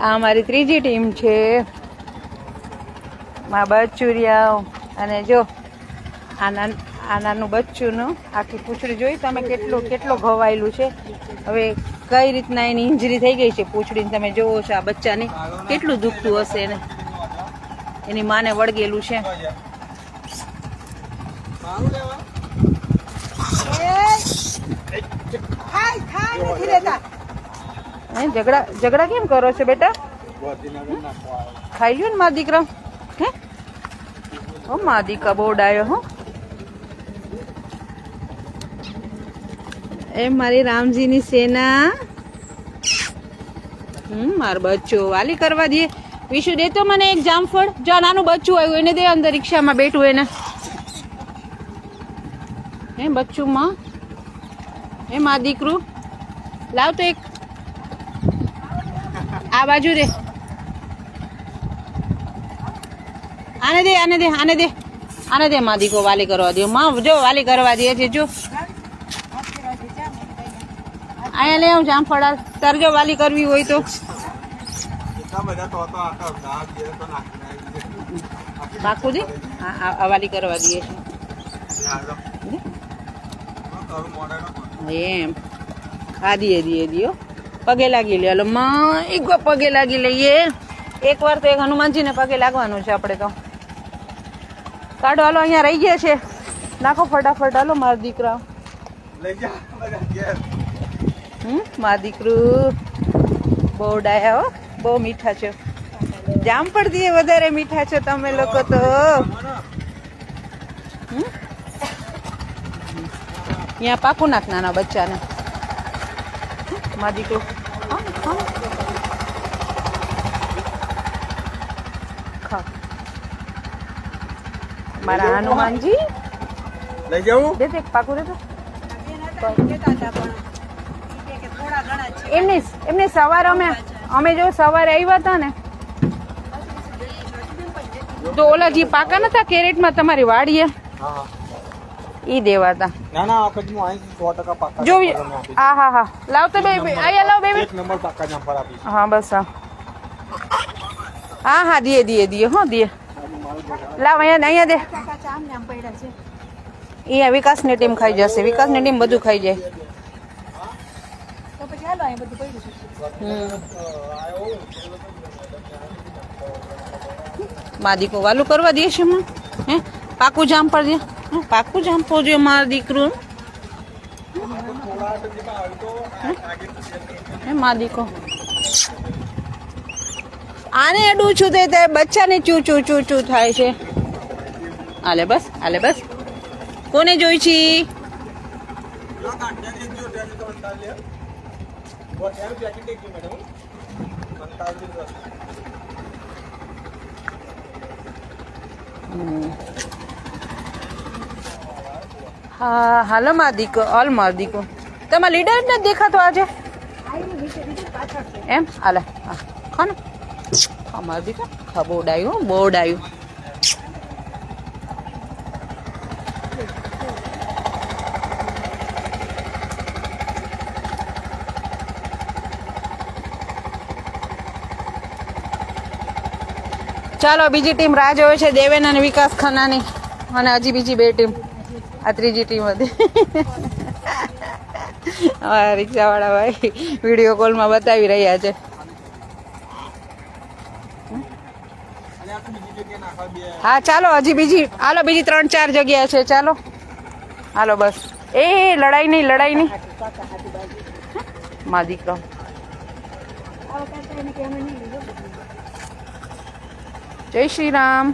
આ અમારી ત્રીજી ટીમ છે. માં બચુરિયા અને જો, આ નાન, આ નાનું બચ્ચુંનું આખી પૂંછડી જોઈ તમે કેટલું, કેટલો ઘવાયેલું છે. હવે કઈ રીતના એની ઇન્જરી થઈ ગઈ છે પૂંછડીને તમે જોવો છો આ બચ્ચાને. કેટલું દુખતું હશે એને? એની માને વળગેલું છે. હે, ઝઘડા ઝઘડા કેમ કરો છો બેટા? ખાઈ લ્યો ને મા દીકરા. હે? ઓ મા દીકરા બહુ ડાયો હો. એ મારી રામજીની સેના. હમ, મારું બચ્ચું. વાલી કરવા દે. વિશુ, દે તો મને એક જામફળ જો નાનું બચ્ચું આવ્યું, એને દે અંદર રિક્ષામાં બેઠું એને. હે બચ્ચું માં હે, મા દીકરું. લાવ તો એક આ બાજુ દે. આને દે આને દે આને દે. આને દે માં દીકો વાલી કરવા દે માં જો વાલી કરવા દે છે જો. અહીંયા લે આવું જામફળા તરજો તારે જો વાલી કરવી હોય તો. બાકુજી હા આ- આ વાલી કરવા દઈએ છે. એમ. હા દીએ દીએ દીયો પગે લાગી લે. હાલો માં એક પગે લાગી લઈએ. એક વાર તો એક હનુમાનજીને પગે લાગવાનું છે આપણે તો. કાઢો હાલો અહીંયા રહી ગયા છે. નાખો ફટાફટ હાલો મારા દીકરા. હમ મારા દીકરું. બહુ ડાયા હો. બહુ મીઠા છે. જામ પડતી વધારે મીઠા છે તમે લોકો તો? અહીંયા પાકું નાખ નાના બચ્ચાને મારા દીકરું હા, હા. મારા હનુમાનજી લઈ જવું દે દે પાકું દે એમને એમને સવારે અમે અમે જો સવારે આવ્યા હતા ને. તો ઓલા જે પાકા નતા કેરેટમાં તમારી વાડીએ? ઈ દેવા હતા ના ના આ વખત હું અહીંથી સો ટકા પાક્કા જો જામફળ હા હા હા. લાવ તો બે આયા લાવ બેબી એક નંબર પાકા નંબર આપી હા બસ હા. હા હા દીએ દીએ દીએ હો દીએ લાવ અહીંયા અહીંયા દે. અહીંયા વિકાસની ટીમ ખાઈ જશે. વિકાસની ટીમ બધું ખાઈ જાય. મા દીકરો વાલું કરવા દે છે હે? પાકું જામ પર દે. પાકું જામ પર દે માર દીકરું. હે? મા દીકો આને અડું છું તે ત્યારે બચ્ચાને ચૂ ચૂ ચૂ ચૂ થાય છે. હાલે બસ હાલે બસ. કોને જોઈ છી? હા, હાલો માર દીકો ઓલ માર દીકો તમારા લીડર જ નથી દેખાતો આજે? એમ? હાલે હા ખા ને ખા માર દીકો ખા બહુ ડાયું હો, બહુ ચાલો બીજી ટીમ રાહ જોવે છે દેવેન અને વિકાસ ખન્નાની. અને હજી બીજી બે ટીમ. આ ત્રીજી ટીમ હતી. અમારા રિક્ષાવાળા ભાઈ વીડિયો કોલમાં બતાવી રહ્યા છે. હા, ચાલો, હજી બીજી, હાલો, બીજી ત્રણ ચાર જગ્યા છે, ચાલો. હાલો, બસ. એ, લડાઈ નહીં લડાઈ નહીં. મા દીકરો. જય શ્રી રામ.